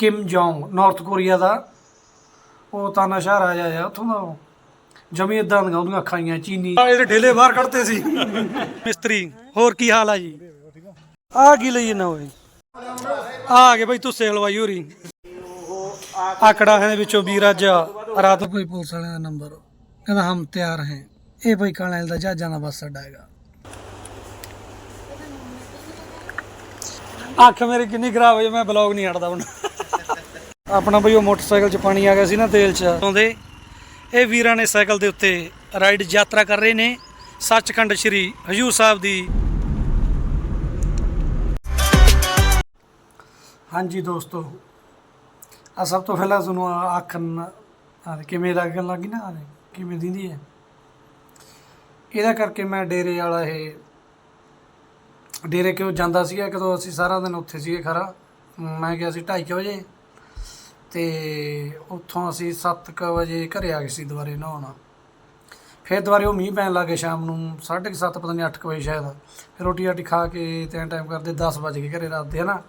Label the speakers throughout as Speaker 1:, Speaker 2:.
Speaker 1: Kim Jong North Korea ਦਾ। ਉਹ ਤਾਨਾਸ਼ਾਹ ਰਾਜਾ ਆ, ਉੱਥੋਂ ਦਾ ਉਹ। ਜਮੀ ਇਦਾਂ ਦੀਆਂ ਉਹਦੀਆਂ ਅੱਖਾਂ ਆਈਆਂ, ਚੀਨੀ। ਇਹਦੇ ਢੇਲੇ ਬਾਹਰ ਕੱਢਤੇ ਸੀ। ਮਿਸਤਰੀ, ਹੋਰ ਕੀ ਹਾਲ ਆ ਜੀ? ਆ ਕੀ ਲਈ ਨਾ ਹੋਏ ਆ ਗਏ ਬਈ ਤੂੰ ਸੇਲ ਹੋਰੀ। ਆਕੜਾ ਹੈ ਵਿੱਚੋਂ ਵੀਰ ਅੱਜ। ਰਾਤ ਕੋਈ ਪੁਲਿਸ ਵਾਲਿਆਂ ਦਾ ਨੰਬਰ। ਕਹਿੰਦਾ, ਹਮ ਤਿਆਰ ਹੈ। ਇਹ ਬਈ ਕਾਲੇ ਦਾ ਜਹਾਜ਼ਾਂ ਦਾ ਬੱਸ ਅੱਡਾ ਹੈਗਾ। ਅੱਖ ਮੇਰੀ ਕਿੰਨੀ ਖਰਾਬ ਹੋਈ, ਮੈਂ ਬਲੌਗ ਨਹੀਂ ਹਟਦਾ ਹੁਣ। ਆਪਣਾ ਬਈ ਉਹ ਮੋਟਰਸਾਈਕਲ 'ਚ ਪਾਣੀ ਆ ਗਿਆ ਸੀ ਨਾ ਤੇਲ 'ਚ। ਆਉਂਦੇ, ਇਹ ਵੀਰਾਂ ਨੇ ਸਾਈਕਲ ਦੇ ਉੱਤੇ ਰਾਈਡ ਯਾਤਰਾ ਕਰ ਰਹੇ ਨੇ। ਸੱਚਖੰਡ ਸ੍ਰੀ ਹਜੂਰ ਸਾਹਿਬ ਦੀ। ਹਾਂਜੀ ਦੋਸਤੋ ਆ ਸਭ ਤੋਂ ਪਹਿਲਾਂ ਤੁਹਾਨੂੰ ਆਖਣ ਕਿਵੇਂ ਲੱਗਣ ਲੱਗੀ ਨਾ ਕਿਵੇਂ ਦਿੰਦੀ ਹੈ। ਇਹਦਾ ਕਰਕੇ ਮੈਂ ਡੇਰੇ ਵਾਲਾ ਇਹ ਡੇਰੇ ਕਿਉਂ ਜਾਂਦਾ ਸੀਗਾ, ਕਦੋਂ ਅਸੀਂ ਸਾਰਾ ਦਿਨ ਉੱਥੇ ਸੀਗੇ ਖਰਾ। ਮੈਂ ਗਿਆ ਸੀ 2:30 ਵਜੇ। ਤੇ ਉੱਥੋਂ ਅਸੀਂ 7:00 ਵਜੇ ਘਰੇ ਆ ਗਏ ਸੀ ਦੁਬਾਰੇ ਨਹਾਉਣ। ਫਿਰ ਦੁਬਾਰੇ ਉਹ ਮੀਂਹ ਪੈਣ ਲੱਗੇ ਸ਼ਾਮ ਨੂੰ 7:30 ਪਤਾ ਨਹੀਂ 8:00 ਵਜੇ ਸ਼ਾਇਦ। ਫਿਰ ਰੋਟੀ ਰਾਟੀ ਖਾ ਕੇ ਤੇ ਟਾਈਮ ਕਰਦੇ 10 ਵਜ ਗਏ ਘਰੇ ਰਾਤ ਦੇ, ਹਨਾ?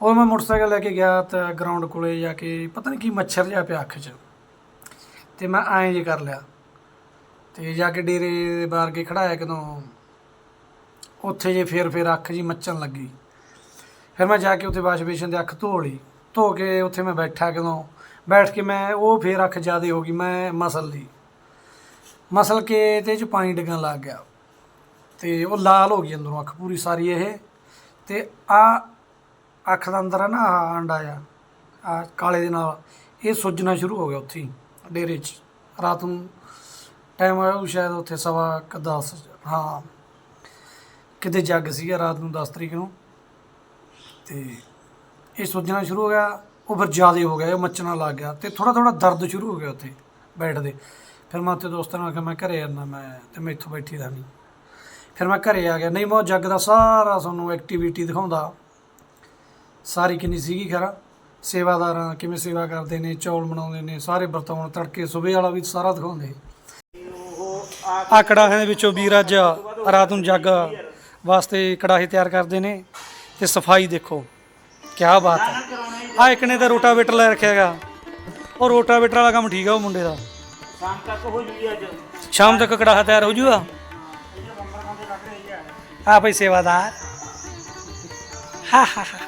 Speaker 1: ਉਹ ਮੈਂ ਮੋਟਰਸਾਈਕਲ ਲੈ ਕੇ ਗਿਆ ਤਾਂ ਗਰਾਊਂਡ ਕੋਲੇ ਜਾ ਕੇ ਪਤਾ ਨਹੀਂ ਕੀ ਮੱਛਰ ਜਿਹਾ ਪਿਆ ਅੱਖ 'ਚ। ਤੇ ਮੈਂ ਐਂ ਜੇ ਕਰ ਲਿਆ। ਤੇ ਜਾ ਕੇ ਡੇਰੇ ਦੇ ਬਾਹਰ ਕੇ ਖੜਾਇਆ ਕਦੋਂ ਉੱਥੇ ਜੇ ਫੇਰ ਫੇਰ ਅੱਖ ਜੀ ਮੱਚਣ ਲੱਗੀ। ਫਿਰ ਮੈਂ ਜਾ ਕੇ ਉੱਥੇ ਵਾਸ਼ ਬੇਸ਼ਨ ਦੇ ਅੱਖ ਧੋ ਲਈ। ਧੋ ਕੇ ਉੱਥੇ ਮੈਂ ਬੈਠਾ ਕਦੋਂ ਬੈਠ ਕੇ ਮੈਂ ਉਹ ਫੇਰ ਅੱਖ ਜ਼ਿਆਦੇ ਹੋ ਗਈ ਮੈਂ ਮਸਲ ਲਈ। ਮਸਲ ਕੇ ਤੇ ਚ ਪਾਣੀ ਡਿੱਗਣ ਲੱਗ ਗਿਆ। ਤੇ ਉਹ ਲਾਲ ਹੋ ਗਈ ਅੰਦਰੋਂ ਅੱਖ ਪੂਰੀ ਸਾਰੀ ਇਹ। ਤੇ ਆ ਅੱਖ ਦਾ ਅੰਦਰ ਆ ਨਾ ਆਹ ਅੰਡਾ ਆ ਆ ਕਾਲੇ ਦੇ ਨਾਲ ਇਹ ਸੁੱਜਣਾ ਸ਼ੁਰੂ ਹੋ ਗਿਆ ਉੱਥੇ ਹੀ, ਡੇਰੇ 'ਚ। ਰਾਤ ਨੂੰ ਟਾਈਮ ਆਇਆ ਉਹ ਸ਼ਾਇਦ ਉੱਥੇ ਸਵਾ ਕੁ ਦਸ ਹਾਂ। ਕਿਤੇ ਜੱਗ ਸੀਗਾ ਰਾਤ ਨੂੰ 10 ਤਰੀਕ ਨੂੰ। ਤੇ ਇਹ ਸੁੱਜਣਾ ਸ਼ੁਰੂ ਹੋ ਗਿਆ, ਉਹ ਫਿਰ ਜ਼ਿਆਦਾ ਹੋ ਗਿਆ ਉਹ ਮੱਚਣਾ ਲੱਗ ਗਿਆ ਤੇ ਥੋੜਾ ਥੋੜਾ ਦਰਦ ਸ਼ੁਰੂ ਹੋ ਗਿਆ ਉੱਥੇ ਬੈਠਦੇ ਫਿਰ ਮੈਂ ਉੱਥੇ ਦੋਸਤਾਂ ਨਾਲ ਕਿਹਾ ਮੈਂ ਘਰੇ ਜਾਂਦਾ ਮੈਂ ਤੇ ਮੈਂ ਇੱਥੋਂ ਬੈਠੀ ਦਾ ਨਹੀਂ ਫਿਰ ਮੈਂ ਘਰੇ ਆ ਗਿਆ, ਨਹੀਂ ਮੈਂ ਉਹ ਜੱਗ ਦਾ ਸਾਰਾ ਤੁਹਾਨੂੰ ਐਕਟੀਵਿਟੀ ਦਿਖਾਉਂਦਾ। ਸਾਰੀ ਕਿੰਨੀ ਸੀਗੀ ਖਰਾ, ਸੇਵਾਦਾਰਾਂ ਕਿਵੇਂ ਸੇਵਾ ਕਰਦੇ ਨੇ, ਚੌਲ ਬਣਾਉਂਦੇ ਨੇ, ਸਾਰੇ ਵਰਤਾਉਣ, ਤੜਕੇ, ਸਵੇਰ ਵਾਲਾ ਵੀ ਸਾਰਾ ਦਿਖਾਉਂਦੇ। ਆ ਕੜਾਹੇ ਦੇ ਵਿੱਚੋਂ ਵੀਰ ਅੱਜ ਰਾਤ ਨੂੰ ਜੱਗ ਵਾਸਤੇ ਕੜਾਹੇ ਤਿਆਰ ਕਰਦੇ ਨੇ ਤੇ ਸਫ਼ਾਈ ਦੇਖੋ। ਕੀ ਬਾਤ ਹੈ। ਆ ਇੱਕ ਨੇ ਤਾਂ ਰੋਟਾਵੇਟਰ ਲੈ ਰੱਖਿਆ ਹੈਗਾ। ਉਹ ਰੋਟਾਵੇਟਰ ਵਾਲਾ ਕੰਮ ਠੀਕ ਆ ਉਹ ਮੁੰਡੇ ਦਾ।
Speaker 2: ਸ਼ਾਮ ਤੱਕ ਹੋ ਜੂਗੀ ਅੱਜ।
Speaker 1: ਸ਼ਾਮ ਤੱਕ ਕੜਾਹਾ ਤਿਆਰ ਹੋ ਜੂਗਾ? ਆ ਭਾਈ ਸੇਵਾਦਾਰ। ਹਾ ਹਾ ਹਾ।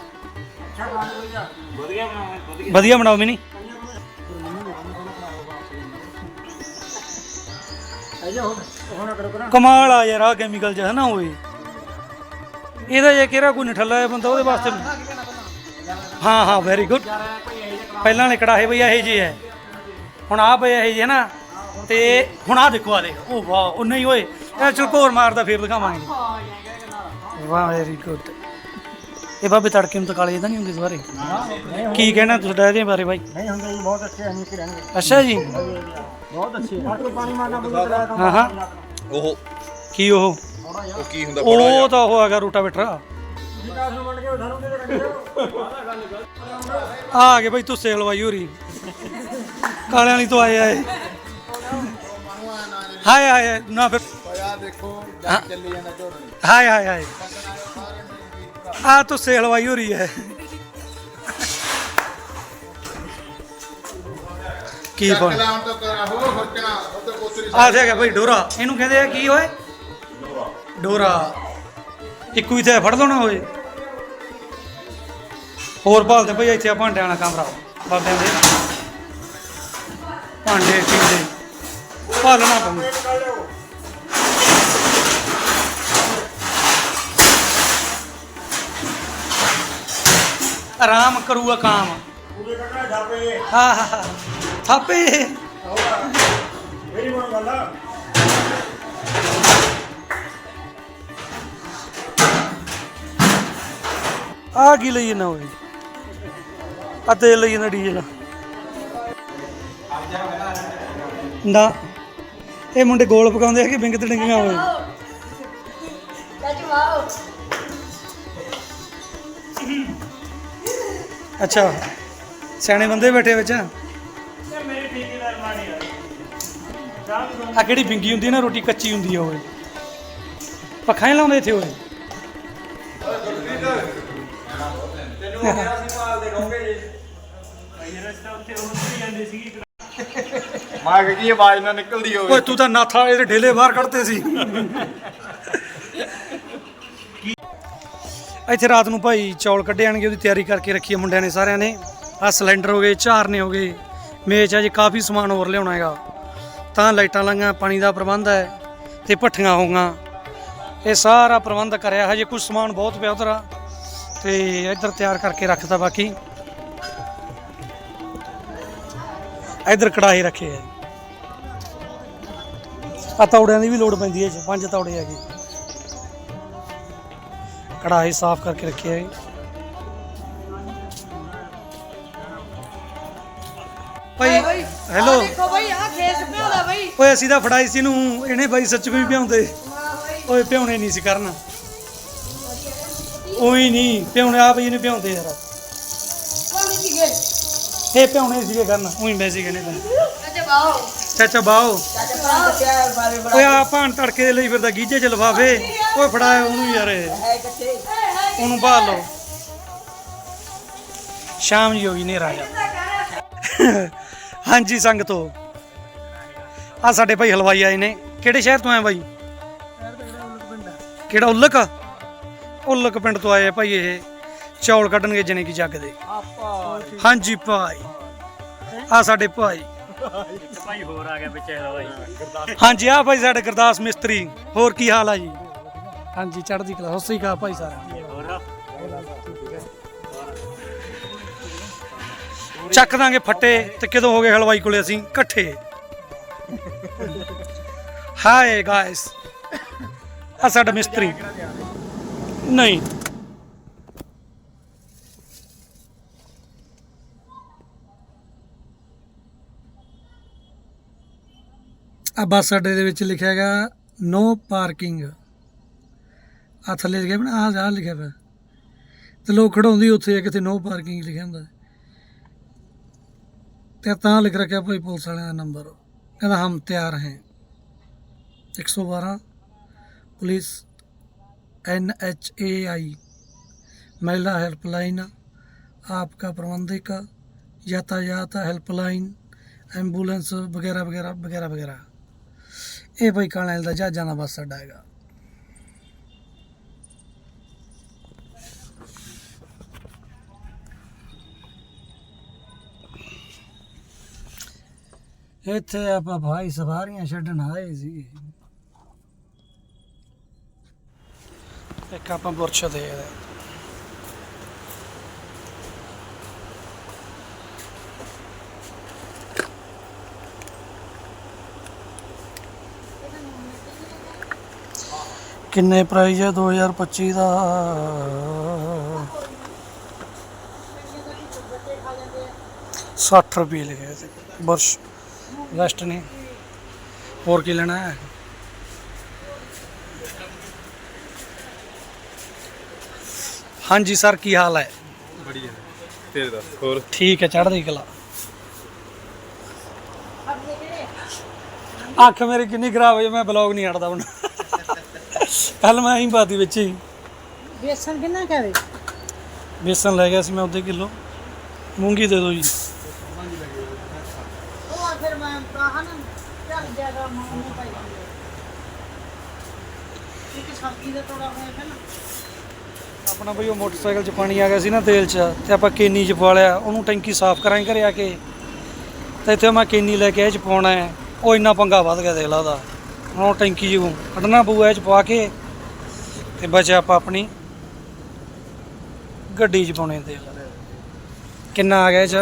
Speaker 2: ਵਧੀਆ ਬਣਾਉਣਾ ਵਧੀਆ।
Speaker 1: ਵਧੀਆ ਬਣਾਓ ਮਿਨੀ। ਕਮਾਲ ਆ ਯਾਰ ਆ ਕੈਮੀਕਲ ਜਿਹਾ ਨਾ ਹੋਏ ਇਹਦਾ ਜੇ ਕਿਹੜਾ ਕੋਈ ਨਠੱਲਾ ਹੈ ਬੰਦਾ ਉਹਦੇ ਵਾਸਤੇ ਹਾਂ ਹਾਂ ਵੈਰੀ ਗੁੱਡ ਪਹਿਲਾਂ ਵਾਲੇ ਕੜਾਹੇ ਬਈ ਇਹੋ ਜਿਹੇ ਹੈ ਹੁਣ ਆ ਪਏ ਇਹੋ ਜਿਹੇ ਨਾ ਤੇ ਹੁਣ ਆ ਦੇਖੋ ਆ ਦੇਖ। ਉਹ ਵਾਹ ਉਹ ਨਹੀਂ ਓਏ ਇਹ ਚਲਕੋਰ ਮਾਰਦਾ ਫੇਰ ਦਿਖਾਵਾਂਗੇ। ਵਾਹ ਵੈਰੀ ਗੁੱਡ ਇਹ ਬਾਬੇ ਤੜਕੇ ਨੂੰ ਤਾਂ ਕਾਲੇ ਇਹਦਾ ਨਹੀਂ ਹੁੰਦੇ ਦੁਬਾਰੇ। ਕੀ ਕਹਿਣਾ ਤੁਹਾਡਾ ਇਹਦੇ ਬਾਰੇ ਬਾਈ?
Speaker 2: ਨਹੀਂ ਹੁੰਦੇ ਜੀ ਬਹੁਤ ਅੱਛੇ ਨਹੀਂ ਰਹਿਣਗੇ
Speaker 1: ਅੱਛਾ ਜੀ।
Speaker 2: ਬਹੁਤ ਅੱਛੇ। ਪਾਣੀ ਮਾਰਨਾ
Speaker 1: ਹਾਂ ਹਾਂ।
Speaker 3: ਉਹ
Speaker 1: ਕੀ ਉਹ?
Speaker 3: ਉਹ ਕੀ ਹੁੰਦਾ ਬੜਾ
Speaker 1: ਉਹ ਤਾਂ ਉਹ ਹੈਗਾ ਰੂਟਾਵੇਟਰ।
Speaker 2: ਵਿਕਾਸ ਨੂੰ ਮੰਨ ਕੇ ਉਧਰੋਂ ਦੇ ਕੱਢਿਓ
Speaker 1: ਆ ਗਏ ਬਈ ਤੂੰ ਸੇਲ ਵਾਈ ਹੋਰੀ। ਕਾਲਿਆਂ ਵਾਲੀ ਤੋਂ ਆਏ ਆਏ ਹਾਏ ਹਾਏ ਨਾ ਫਿਰ।
Speaker 3: ਆ ਦੇਖੋ
Speaker 1: ਹਾਂ।
Speaker 3: ਚੱਲੀ ਜਾਂਦਾ ਝੋੜ
Speaker 1: ਹਾਏ ਹਾਏ ਹਾਏ। ਆ ਤੂੰ ਸੇਲ ਵਾਈ ਹੋ। ਰਹੀ ਹੈ ਕੀ ਬਣ
Speaker 3: ਲਾਉਣ ਤੋਂ ਕਰਾ ਹੋ ਫਰਕਣਾ ਉਹ ਤੇ ਕੋਤਰੀ
Speaker 1: ਆ ਹੈਗਾ ਬਈ ਡੋਰਾ। ਇਹਨੂੰ ਕਹਿੰਦੇ ਆ ਕੀ ਹੋਏ ਡੋਰਾ। ਇੱਕੋ ਹੀ ਤੇ ਫੜ ਨਾ ਹੋਏ। ਹੋਰ ਭਾਲਦੇ ਭਈ ਇੱਥੇ ਆ ਭਾਂਡਿਆਂ ਵਾਲਾ ਕਮਰਾ। ਬਾਬਿਆਂ ਦੇ ਭਾਂਡੇ ਟਿੰਡੇ ਭਾਲਣਾ ਪਊ। ਆਰਾਮ ਕਰੂਗਾ ਕਾਮ।
Speaker 2: ਪੂਰੇ ਕੱਢਣਾ ਢਾਪੇ
Speaker 1: ਹਾਂ ਹਾਂ। ਥਾਪੇ।
Speaker 2: ਮੇਰੀ ਮਨ ਗੱਲ ਆ।
Speaker 1: ਆ ਕੀ ਲਈ ਨਾ ਹੋਏ ਆ ਤੇਲ ਲਈ ਨਾ ਡੀਜ਼ਲ। ਨਾ, ਇਹ ਮੁੰਡੇ ਗੋਲ ਪਕਾਉਂਦੇ ਆ ਕਿ ਬਿੰਗ ਤੇ ਹੋਏ
Speaker 4: ਚਾਚੂ ਆਓ
Speaker 1: ਅੱਛਾ, ਸਿਆਣੇ ਬੰਦੇ ਬੈਠੇ ਵਿੱਚ।
Speaker 2: ਇਹ ਠੇਕੇਦਾਰ ਮਾਣੀ ਆ
Speaker 1: ਆ ਕਿਹੜੀ ਬਿੰਗੀ ਹੁੰਦੀ ਹੈ ਨਾ, ਰੋਟੀ ਕੱਚੀ ਹੁੰਦੀ ਆ ਓਏ। ਪੱਖਾਂ ਹੀ ਲਾਉਂਦੇ ਇੱਥੇ ਓਏ।
Speaker 2: ਤੈਨੂੰ ਕਿਹਾ ਸੀ ਮਾਲ ਦੇ ਕਹੋਗੇ ਜੀ
Speaker 3: ਮਾਂ ਕਿ ਕੀ ਆਵਾਜ਼ ਨਾ ਨਿਕਲਦੀ ਹੋਵੇ?
Speaker 1: ਓਏ, ਤੂੰ ਤਾਂ ਨਾਥਾ ਇਹਦੇ ਢੇਲੇ ਬਾਹਰ ਕੱਢਤੇ ਸੀ। ਇੱਥੇ ਰਾਤ ਨੂੰ ਭਾਈ ਚੌਲ ਕੱਢੇ ਆਣਗੇ, ਉਹਦੀ ਤਿਆਰੀ ਕਰਕੇ ਰੱਖੀ ਹੈ ਮੁੰਡਿਆਂ ਨੇ ਸਾਰਿਆਂ ਨੇ। ਆ ਸਿਲੰਡਰ ਹੋ ਗਏ ਝਾਰਨੇ ਹੋ ਗਏ। ਮੇਜ਼ ਅਜੇ ਕਾਫੀ ਸਮਾਨ ਹੋਰ ਲਿਆਉਣਾ ਹੈਗਾ। ਤਾਂ ਲਾਈਟਾਂ ਲਾਈਆਂ, ਪਾਣੀ ਦਾ ਪ੍ਰਬੰਧ ਹੈ ਤੇ ਭੱਠੀਆਂ ਹੋਊਗਾ ਇਹ ਸਾਰਾ ਪ੍ਰਬੰਧ ਕਰਿਆ, ਹਜੇ ਕੁਝ ਸਮਾਨ ਬਹੁਤ ਪਿਆ ਉਧਰ ਤੇ ਇੱਧਰ ਤਿਆਰ ਕਰਕੇ ਰੱਖਤਾ ਬਾਕੀ। ਇੱਧਰ ਕੜਾਹੀ ਰੱਖੇ ਹੈ ਆ ਤੌੜਿਆਂ ਦੀ ਵੀ ਲੋੜ ਪੈਂਦੀ ਹੈ ਪੰਜ ਤੌੜੇ ਹੈਗੇ। ਕੜਾਹੀ ਸਾਫ਼ ਕਰਕੇ ਰੱਖੀ ਹੈ। ਭਾਈ ਹੈਲੋ।
Speaker 4: ਦੇਖੋ ਬਈ ਆ ਖੇਸ ਪਿਆਉਂਦਾ ਬਈ
Speaker 1: ਓਏ ਅਸੀਂ ਤਾਂ ਫੜਾਈ ਸੀ ਨੂੰ ਇਹਨੇ ਬਾਈ ਸੱਚ ਵੀ ਭਿਉਂਦੇ। ਓਏ ਭਿਉਣੇ ਨਹੀਂ ਸੀ ਕਰਨਾ। ਉਹੀ ਨਹੀਂ ਭਿਉਣੇ ਆ ਬਈ ਇਹਨੇ ਭਿਉਂਦੇ ਯਾਰ।
Speaker 4: ਕੋਣ ਸੀਗੇ?
Speaker 1: ਇਹ ਭਿਉਣੇ ਸੀਗੇ ਕਰਨਾ ਉਹੀ ਵੈਸੇ ਕਹਿੰਦੇ ਤਾਂ।
Speaker 4: ਅੱਛਾ ਬਾਓ।
Speaker 1: ਚਾਚਾ ਬਾਓ।
Speaker 4: ਚਾਚਾ ਬਾਓ। ਬਾਰੇ
Speaker 1: ਓਏ ਆ ਭਾਣ ਤੜਕੇ ਦੇ ਲਈ ਫਿਰਦਾ ਗੀਜੇ ਚ ਲਫਾਫੇ। ਓਏ ਫੜਾਇਆ ਉਹਨੂੰ ਯਾਰ ਇਹ।
Speaker 4: ਹੈ
Speaker 1: ਉਹਨੂੰ ਬਾਹਰ ਲਓ। ਸ਼ਾਮ ਜੀ ਹੋ ਗਈ ਨੇਰਾ ਜਾ। ਹਾਂਜੀ ਸੰਗਤੋ ਆ ਸਾਡੇ ਭਾਈ ਹਲਵਾਈ ਆਏ ਨੇ। ਕਿਹੜੇ ਸ਼ਹਿਰ ਤੋਂ ਆਏ ਬਾਈ? ਕਿਹੜਾ ਉਲਕ? ਉਲਕ ਪਿੰਡ ਤੋਂ ਆਏ ਆ ਭਾਈ ਇਹ ਚੌਲ ਕੱਢਣਗੇ ਜਣੇ ਕੀ ਜੱਗ ਦੇ। ਹਾਂਜੀ ਭਾਈ। ਆ ਸਾਡੇ ਭਾਈ।
Speaker 2: ਭਾਈ ਹੋਰ ਆ ਗਿਆ ਵਿੱਚ ਭਾਈ।
Speaker 1: ਹਾਂਜੀ ਆ ਭਾਈ ਸਾਡੇ ਗੁਰਦਾਸ ਮਿਸਤਰੀ। ਹੋਰ ਕੀ ਹਾਲ ਆ ਜੀ? ਹਾਂਜੀ ਚੜ੍ਹਦੀ ਕਲਾ। ਸਤਿ ਸ੍ਰੀ ਅਕਾਲ ਭਾਈ ਸਾਰਾ ਚੱਕ ਦਾਂਗੇ ਫੱਟੇ ਤੇ ਕਦੋਂ ਹੋ ਗਏ ਹਲਵਾਈ ਕੋਲੇ ਅਸੀਂ? ਇਕੱਠੇ। ਹਾਏ ਗਾਇਸ। ਆ ਸਾਡਾ ਮਿਸਤਰੀ। ਨਹੀਂ। ਆ ਬੱਸ ਅੱਡੇ ਦੇ ਵਿੱਚ ਲਿਖਿਆ ਹੈਗਾ ਨੋ ਪਾਰਕਿੰਗ ਆ ਥੱਲੇ ਲਿਖਿਆ ਬਣਾ ਆ ਆ ਲਿਖਿਆ ਪਿਆ ਤੇ ਲੋਕ ਖੜਾਉਂਦੀ ਉੱਥੇ ਆ ਕਿਤੇ ਨੋ ਪਾਰਕਿੰਗ ਲਿਖਿਆ ਹੁੰਦਾ। ਤੇ ਤਾਂ ਲਿਖ ਰੱਖਿਆ ਭਾਈ ਪੁਲਿਸ ਵਾਲਿਆਂ ਦਾ ਨੰਬਰ। ਕਹਿੰਦਾ, ਹਮ ਤਿਆਰ ਹੈ। 112 police N H A I महिला हेल्पलाइन आपका प्रबंधिक यातायात हेल्पलाइन ਐਂਬੂਲੈਂਸ ਵਗੈਰਾ ਵਗੈਰਾ ਵਗੈਰਾ ਵਗੈਰਾ ਇਹ ਭਾਈ ਕਾਣੈਲ ਦਾ ਜਹਾਜ਼ਾਂ ਦਾ ਬੱਸ ਅੱਡਾ ਹੈਗਾ ਇੱਥੇ ਆਪਾਂ ਭਾਈ ਸਵਾਰੀਆਂ ਛੱਡਣ ਆਏ ਸੀ ਇੱਕ ਆਪਾਂ ਬੁਰਸ਼ ਦੇ ਕਿੰਨੇ ਪ੍ਰਾਈਸ ਹੈ 2025 ਦਾ। ਸੱਠ ਰੁਪਏ ਲਿਖਿਆ ਤੇ। ਬੁਰਸ਼। ਵੈਸਟ ਨੇ ਹੋਰ ਕੀ ਲੈਣਾ ਹੈ? ਹਾਂਜੀ ਸਰ ਕੀ ਹਾਲ ਹੈ?
Speaker 3: ਬੜੀਆ ਤੇਰੇ ਦਾ ਹੋਰ?
Speaker 1: ਠੀਕ ਹੈ ਚੜ੍ਹਦੀ ਕਲਾ। ਅੱਖ ਮੇਰੀ ਕਿੰਨੀ ਖਰਾਬ ਹੋਈ ਮੈਂ ਬਲੌਗ ਨਹੀਂ ਹਟਦਾ ਹੁਣ। ਕੱਲ ਮੈਂ ਹੀ ਬਾਦੀ ਵਿੱਚ ਹੀ।
Speaker 4: ਬੇਸਣ ਕਿੰਨਾ ਕਰੇ
Speaker 1: ਬੇਸਨ ਲੈ ਗਿਆ ਸੀ ਮੈਂ ਉਹਦੇ ਕਿਲੋ। ਮੂੰਗੀ ਦੇ ਦਿਓ ਜੀ।
Speaker 4: ਉਹ ਫਿਰ ਮੈਂ ਕਹਾ ਨਾ ਚੱਲ ਜ਼ਿਆਦਾ ਮਾਂ ਨੂੰ ਪਾਈ। ਇੱਕ ਸਬਜ਼ੀ ਦਾ ਤੋੜਾ ਹੋਇਆ ਫਿਰ ਨਾ।
Speaker 1: ਆਪਣਾ ਬਈ ਉਹ ਮੋਟਰਸਾਈਕਲ 'ਚ ਪਾਣੀ ਆ ਗਿਆ ਸੀ ਨਾ ਤੇਲ 'ਚ ਤੇ ਆਪਾਂ ਕੇਨੀ 'ਚ ਪਾ ਲਿਆ ਉਹਨੂੰ ਟੈਂਕੀ ਸਾਫ਼ ਕਰਾਂਗੇ ਘਰੇ ਆ ਕੇ। ਤੇ ਇੱਥੇ ਮੈਂ ਕੇਨੀ ਲੈ ਕੇ ਇਹ 'ਚ ਪਾਉਣਾ ਹੈ ਉਹ ਇੰਨਾ ਪੰਗਾ ਵੱਧ ਗਿਆ ਦੇਖ ਲਾ ਉਹਦਾ। ਹੁਣ ਉਹ ਟੈਂਕੀ 'ਚ ਕੱਢਣਾ ਪਊ ਇਹ 'ਚ ਪਾ ਕੇ ਤੇ ਬਚਿਆ ਆਪਾਂ ਆਪਣੀ ਗੱਡੀ 'ਚ ਪਾਉਣੇ ਤੇਲ। ਕਿੰਨਾ ਆ ਗਿਆ ਇਹ 'ਚ?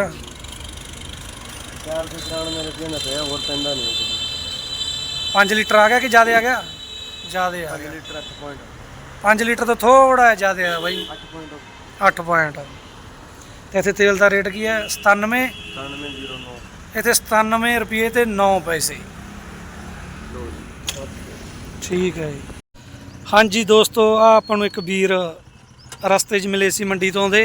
Speaker 2: ਚਾਰ ਸੌ ਕਰਾਉਣ ਮੇਰੇ ਕੋਲ ਨਾ ਪਿਆ ਹੋਰ ਪੈਂਦਾ ਨਹੀਂ।
Speaker 1: 5 ਲੀਟਰ ਆ ਗਿਆ ਕਿ ਜ਼ਿਆਦਾ ਆ ਗਿਆ? ਜ਼ਿਆਦਾ ਆ ਗਿਆ।
Speaker 2: ਲੀਟਰ 8 ਪੁਆਇੰਟ
Speaker 1: 5 ਲੀਟਰ ਤੋਂ ਥੋੜਾ ਜ਼ਿਆਦਾ ਆ ਬਾਈ।
Speaker 2: 8 ਪੁਆਇੰਟ
Speaker 1: 8 ਪੁਆਇੰਟ ਤੇ ਇੱਥੇ ਤੇਲ ਦਾ ਰੇਟ ਕੀ ਹੈ 97
Speaker 2: 9709
Speaker 1: ਇੱਥੇ 97 ਰੁਪਏ ਤੇ 9 ਪੈਸੇ। ਠੀਕ ਹੈ ਜੀ। ਹਾਂਜੀ ਦੋਸਤੋ ਆ ਆਪਾਂ ਨੂੰ ਇੱਕ ਵੀਰ ਰਸਤੇ 'ਚ ਮਿਲੇ ਸੀ ਮੰਡੀ ਤੋਂ ਦੇ।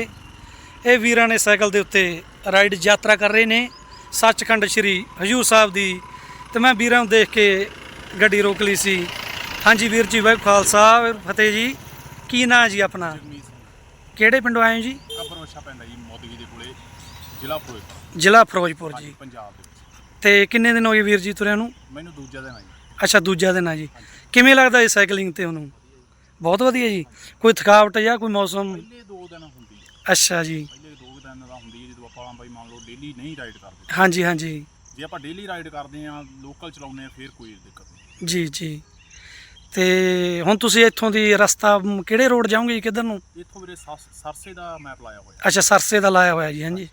Speaker 1: ਇਹ ਵੀਰਾਂ ਨੇ ਸਾਈਕਲ ਦੇ ਉੱਤੇ ਰਾਈਡ ਯਾਤਰਾ ਕਰ ਰਹੇ ਨੇ। ਸੱਚਖੰਡ ਸ੍ਰੀ ਹਜੂਰ ਸਾਹਿਬ ਦੀ। ਤੇ ਮੈਂ ਵੀਰਾਂ ਨੂੰ ਦੇਖ ਕੇ ਗੱਡੀ ਰੋਕ ਲਈ ਸੀ। ਹਾਂਜੀ ਵੀਰ ਜੀ ਵਾਹਿਗੁਰੂ ਖਾਲਸਾ ਫਤਿਹ ਜੀ। ਕੀ ਨਾਂ ਜੀ ਆਪਣਾ? ਕਿਹੜੇ ਪਿੰਡੋਂ ਆਏ ਹੋ ਜੀ?
Speaker 3: ਕਬਰੋਸ਼ਾ ਪੈਂਦਾ ਜੀ ਮੋਦਗੀ ਦੇ ਕੋਲੇ
Speaker 5: ਜ਼ਿਲ੍ਹਾ ਫਿਰੋਜ਼ਪੁਰ।
Speaker 1: ਜ਼ਿਲ੍ਹਾ ਫਿਰੋਜ਼ਪੁਰ ਜੀ।
Speaker 5: ਪੰਜਾਬ ਦੇ ਵਿੱਚ।
Speaker 1: ਤੇ ਕਿੰਨੇ ਦਿਨ ਹੋ ਗਏ ਵੀਰ ਜੀ ਤੁਰਿਆਂ ਨੂੰ?
Speaker 5: ਮੈਨੂੰ ਦੂਜਾ ਦਿਨ ਆਈ
Speaker 1: ਅੱਛਾ ਦੂਜਾ ਦਿਨ ਆ ਜੀ। ਕਿਵੇਂ ਲੱਗਦਾ ਇਹ ਸਾਈਕਲਿੰਗ ਤੇ ਉਹਨੂੰ? ਬਹੁਤ ਵਧੀਆ ਜੀ। ਕੋਈ ਥਕਾਵਟ ਜਾਂ ਕੋਈ ਮੌਸਮ?
Speaker 5: ਪਹਿਲੇ ਦੋ ਦਿਨ ਹੁੰਦੀ ਹੈ
Speaker 1: ਅੱਛਾ ਜੀ।
Speaker 5: ਪਹਿਲੇ ਦੋ ਦਿਨ ਦਾ ਹੁੰਦੀ ਹੈ ਜਦੋਂ ਆਪਾਂ ਬਈ ਮੰਨ ਲਓ ਡੇਲੀ ਨਹੀਂ ਰਾਈਡ ਕਰਦੇ।
Speaker 1: ਹਾਂਜੀ ਹਾਂਜੀ।
Speaker 5: ਜੇ ਆਪਾਂ ਡੇਲੀ ਰਾਈਡ ਕਰਦੇ ਆ ਲੋਕਲ ਚਲਾਉਂਦੇ ਆ ਫਿਰ ਕੋਈ ਦਿੱਕਤ ਨਹੀਂ।
Speaker 1: ਜੀ ਜੀ। ਤੇ ਹੁਣ ਤੁਸੀਂ ਇੱਥੋਂ ਦੀ ਰਸਤਾ ਮ, ਕਿਹੜੇ ਰੋਡ ਜਾਓਗੇ ਜੀ ਕਿੱਧਰ ਨੂੰ?
Speaker 5: ਇੱਥੋਂ ਵੀਰੇ ਸਰਸੇ ਦਾ ਮੈਪ ਲਾਇਆ ਹੋਇਆ।
Speaker 1: ਅੱਛਾ ਸਰਸੇ ਦਾ ਲਾਇਆ ਹੋਇਆ ਜੀ ਹਾਂਜੀ।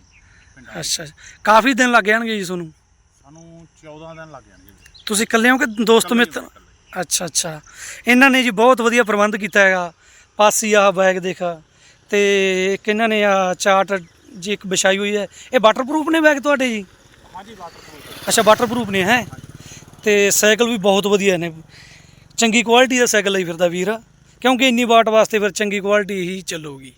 Speaker 5: ਪਿੰਡਾਂ।
Speaker 1: ਅੱਛਾ ਕਾਫੀ ਦਿਨ ਲੱਗ ਜਾਣਗੇ ਜੀ ਤੁਹਾਨੂੰ?
Speaker 5: ਸਾਨੂੰ 14 ਦਿਨ ਲੱਗ ਜਾਣਗੇ ਵੀਰੇ।
Speaker 1: ਤੁਸੀਂ ਇਕੱਲੇ ਹੋ ਕਿ ਦੋਸਤ
Speaker 5: ਇਕੱਲੇ
Speaker 1: ਮਿੱਤਰ?
Speaker 5: ਇਕੱਲੇ।
Speaker 1: ਅੱਛਾ ਅੱਛਾ। ਇਹਨਾਂ ਨੇ ਜੀ ਬਹੁਤ ਵਧੀਆ ਪ੍ਰਬੰਧ ਕੀਤਾ ਹੈਗਾ। ਪਾਸੀ ਆਹ ਬੈਗ ਦੇਖ। ਤੇ ਇੱਕ ਇਹਨਾਂ ਨੇ ਆ ਚਾਰਟ ਜੀ ਇੱਕ ਵਿਛਾਈ ਹੋਈ ਹੈ। ਇਹ ਵਾਟਰਪ੍ਰੂਫ ਨੇ ਬੈਗ ਤੁਹਾਡੇ ਜੀ?
Speaker 5: ਹਾਂਜੀ ਵਾਟਰਪ੍ਰੂਫ।
Speaker 1: ਅੱਛਾ ਵਾਟਰਪ੍ਰੂਫ ਨੇ ਹੈ? ਤੇ ਸਾਈਕਲ ਵੀ ਬਹੁਤ ਵਧੀਆ ਨੇ। ਚੰਗੀ ਕੁਆਲਿਟੀ ਦਾ ਸਾਈਕਲ ਲਈ ਫਿਰਦਾ ਵੀਰ। ਕਿਉਂਕਿ ਇੰਨੀ ਵਾਟ ਵਾਸਤੇ ਫਿਰ ਚੰਗੀ ਕੁਆਲਿਟੀ ਹੀ ਚੱਲੂਗੀ।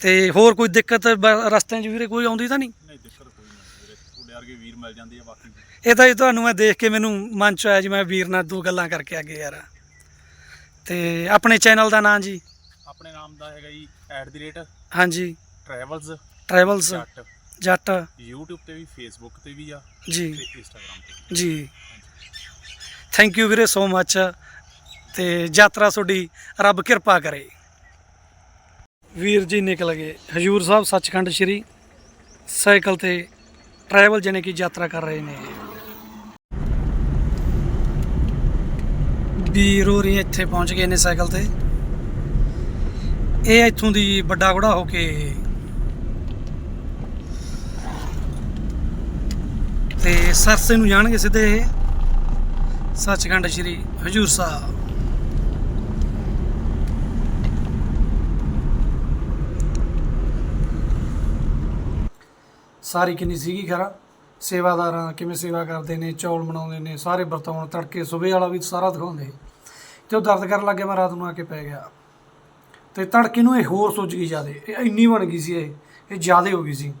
Speaker 1: ਤੇ ਹੋਰ ਕੋਈ ਦਿੱਕਤ ਰਸਤਿਆਂ 'ਚ ਵੀਰੇ ਕੋਈ ਆਉਂਦੀ ਤਾਂ ਨਹੀਂ?
Speaker 5: ਨਹੀਂ ਦਿੱਕਤ ਕੋਈ ਨਹੀਂ ਵੀਰੇ। ਤੁਹਾਡੇ ਵਰਗੇ ਵੀਰ ਮਿਲ ਜਾਂਦੇ ਆ ਬਾਕੀ।
Speaker 1: ਇਹ ਤਾਂ ਜੀ ਤੁਹਾਨੂੰ ਮੈਂ ਦੇਖ ਕੇ ਮੈਨੂੰ ਮਨ ਚ ਆਇਆ ਜੀ ਮੈਂ ਵੀਰ ਨਾਲ ਦੋ ਗੱਲਾਂ ਕਰਕੇ ਅੱਗੇ ਯਾਰ। ਤੇ ਆਪਣੇ ਚੈਨਲ ਦਾ ਨਾਂ ਜੀ?
Speaker 5: ਆਪਣੇ ਨਾਮ ਦਾ ਹੈਗਾ ਜੀ ਐਟ ਦੀ ਰੇਟ
Speaker 1: ਹਾਂਜੀ।
Speaker 5: Travels
Speaker 1: travels
Speaker 5: Jatt.
Speaker 1: Jatt.
Speaker 5: YouTube ਤੇ ਵੀ Facebook ਤੇ ਵੀ ਆ
Speaker 1: ਜੀ।
Speaker 5: ਤੇ Instagram ਤੇ
Speaker 1: ਜੀ। ਥੈਂਕ ਯੂ ਵੀਰੇ ਸੋ ਮੱਚ ਤੇ ਯਾਤਰਾ ਤੁਹਾਡੀ ਰੱਬ ਕਿਰਪਾ ਕਰੇ। ਵੀਰ ਜੀ ਨਿਕਲ ਗਏ। ਹਜੂਰ ਸਾਹਿਬ ਸੱਚਖੰਡ ਸ਼੍ਰੀ ਸਾਈਕਲ ਤੇ ਟਰੈਵਲ ਜਾਣੀ ਕਿ ਯਾਤਰਾ ਕਰ ਰਹੇ ਨੇ। ਵੀਰ ਹੋਰੀ ਇੱਥੇ ਪਹੁੰਚ ਗਏ ਨੇ ਸਾਈਕਲ ਤੇ। ਇਹ ਇੱਥੋਂ ਦੀ ਵੱਡਾ ਗੁੜਾ ਹੋ ਕੇ ਤੇ ਸਰਸੇ ਨੂੰ ਜਾਣਗੇ ਸਿੱਧੇ ਇਹ। ਸੱਚਖੰਡ ਸ਼੍ਰੀ ਹਜੂਰ ਸਾਹਿਬ। ਸਾਰੀ ਕਿੰਨੀ ਸੀਗੀ ਖਰਾ? ਸੇਵਾਦਾਰਾਂ ਕਿਵੇਂ ਸੇਵਾ ਕਰਦੇ ਨੇ, ਚੌਲ ਬਣਾਉਂਦੇ ਨੇ, ਸਾਰੇ ਵਰਤਾਉਣ, ਤੜਕੇ, ਸਵੇਰ ਵਾਲਾ ਵੀ ਸਾਰਾ ਦਿਖਾਉਂਦੇ। ਤੇ ਉਹ ਦਰਦ ਕਰਨ ਲੱਗੇ ਮੈਂ ਰਾਤ ਨੂੰ ਆ ਕੇ ਪੈ ਗਿਆ। ਤੇ ਤੜਕੇ ਨੂੰ ਇਹ ਹੋਰ ਸੁੱਜ ਗਈ ਜਿਆਦੇ। ਇਹ ਇੰਨੀ ਬਣ ਗਈ ਸੀ ਇਹ ਇਹ ਜਿਆਦੇ ਹੋ ਗਈ ਸੀ।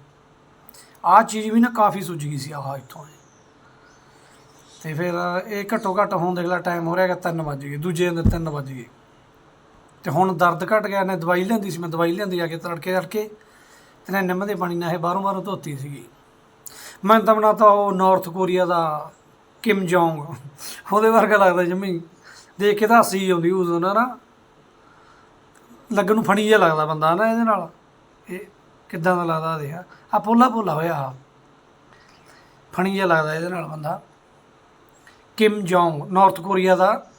Speaker 1: ਆਹ ਚੀਜ਼ ਵੀ ਨਾ ਕਾਫੀ ਸੁੱਜ ਗਈ ਸੀ, ਆਹ ਇੱਥੋਂ ਤੇ ਫਿਰ ਇਹ ਘੱਟੋ ਘੱਟ ਹੁਣ ਦੇਖ ਲੈ ਟਾਈਮ ਹੋ ਰਿਹਾ ਹੈਗਾ 3 ਵਜ ਗਏ, ਦੂਜੇ ਦਿਨ 3 ਵਜ ਗਏ। ਤੇ ਹੁਣ ਦਰਦ ਘਟ ਗਿਆ ਨੇ ਦਵਾਈ ਲਿਆਂਦੀ ਸੀ, ਮੈਂ ਦਵਾਈ ਲਿਆਂਦੀ ਆ ਕੇ ਤੜਕੇ ਤੜਕੇ ਤੇ ਨਾ ਨਿੰਮ ਦੇ ਪਾਣੀ ਨਾਲ ਇਹ ਬਾਹਰੋਂ ਬਾਹਰੋਂ ਧੋਤੀ ਸੀਗੀ। ਮੈਂ ਤਾਂ ਬਣਾਤਾ ਉਹ ਨਾਰਥ ਕੋਰੀਆ ਦਾ ਕਿਮ ਜੋਂਗ ਉਹਦੇ ਵਰਗਾ ਲੱਗਦਾ ਜੰਮੀ। ਦੇਖ ਕੇ ਤਾਂ ਹੱਸੀ ਆਉਂਦੀ ਉਦੋਂ ਨਾ ਨਾ ਲੱਗਣ ਨੂੰ ਫਣੀ ਜਿਹਾ ਲੱਗਦਾ ਬੰਦਾ ਨਾ ਇਹਦੇ ਨਾਲ। ਇਹ ਕਿੱਦਾਂ ਦਾ ਲੱਗਦਾ ਦੇਖ। ਆ ਪੋਲਾ ਪੋਲਾ ਹੋਇਆ ਆ। ਫਣੀ ਜਿਹਾ ਲੱਗਦਾ ਇਹਦੇ ਨਾਲ ਬੰਦਾ। ਕਿਮ ਜੋਂਗ ਨਾਰਥ ਕੋਰੀਆ ਦਾ।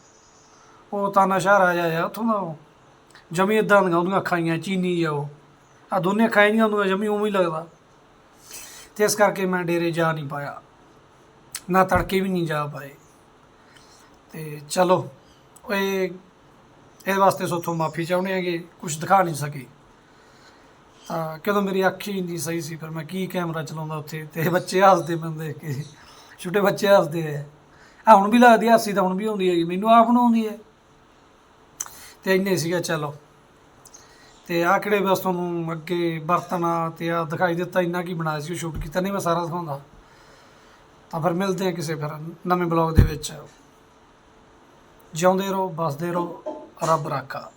Speaker 1: ਉਹ ਤਾਂ ਨਸ਼ਾ ਰਾਜਾ ਆ ਉੱਥੋਂ ਦਾ ਉਹ। ਜਮੀ ਇਦਾਂ ਦੀਆਂ ਉਹਦੀਆਂ ਅੱਖਾਂ ਹੀ ਚੀਨੀ ਆ ਉਹ। ਆ ਦੋਨੇ ਅੱਖਾਂ ਨਹੀਂ ਹੁੰਦੀਆਂ, ਜਮੀ ਉਵੇਂ ਹੀ ਲੱਗਦਾ। ਤੇ ਇਸ ਕਰਕੇ ਮੈਂ ਡੇਰੇ ਜਾ ਨਹੀਂ ਪਾਇਆ। ਨਾ ਤੜਕੇ ਵੀ ਨਹੀਂ ਜਾ ਪਾਏ। ਤੇ ਚਲੋ, ਇਹ ਇਹ ਵਾਸਤੇ ਸੋਥੋਂ ਮਾਫੀ ਚਾਹੁੰਦੇ ਹੈਗੇ ਕੁਝ ਦਿਖਾ ਨਹੀਂ ਸਕੇ। ਤਾਂ ਕਦੋਂ ਮੇਰੀ ਅੱਖ ਹੀ ਨਹੀਂ ਸਹੀ ਸੀ, ਫਿਰ ਮੈਂ ਕੀ ਕੈਮਰਾ ਚਲਾਉਂਦਾ ਉੱਥੇ, ਤੇ ਬੱਚੇ ਹੱਸਦੇ ਮੈਨੂੰ ਦੇਖ ਕੇ। ਛੋਟੇ ਬੱਚੇ ਹੱਸਦੇ ਆ। ਆ ਹੁਣ ਵੀ ਲੱਗਦੀ ਆ, ਹਾਸੀ ਤਾਂ ਹੁਣ ਵੀ ਆਉਂਦੀ ਹੈਗੀ, ਮੈਨੂੰ ਆਪ ਨੂੰ ਆਉਂਦੀ ਹੈ। ਤੇ ਇੰਨੇ ਸੀਗਾ, ਚਲੋ। ਤੇ ਆ ਕਿਹੜੇ ਬਸ ਤੁਹਾਨੂੰ ਅੱਗੇ ਬਰਤਨਾ ਆ ਤੇ ਆ ਦਿਖਾਈ ਦਿੱਤਾ, ਇੰਨਾ ਕੀ ਬਣਾਇਆ ਸੀ ਸ਼ੂਟ ਕੀਤਾ, ਨਹੀਂ ਮੈਂ ਸਾਰਾ ਦਿਖਾਉਂਦਾ। ਤਾਂ ਫਿਰ ਮਿਲਦੇ ਆ ਕਿਸੇ ਫਿਰ ਨਵੇਂ ਬਲੌਗ ਦੇ ਵਿੱਚ। ਜਿਉਂਦੇ ਰਹੋ ਬਸਦੇ ਰਹੋ, ਰੱਬ ਰਾਖਾ।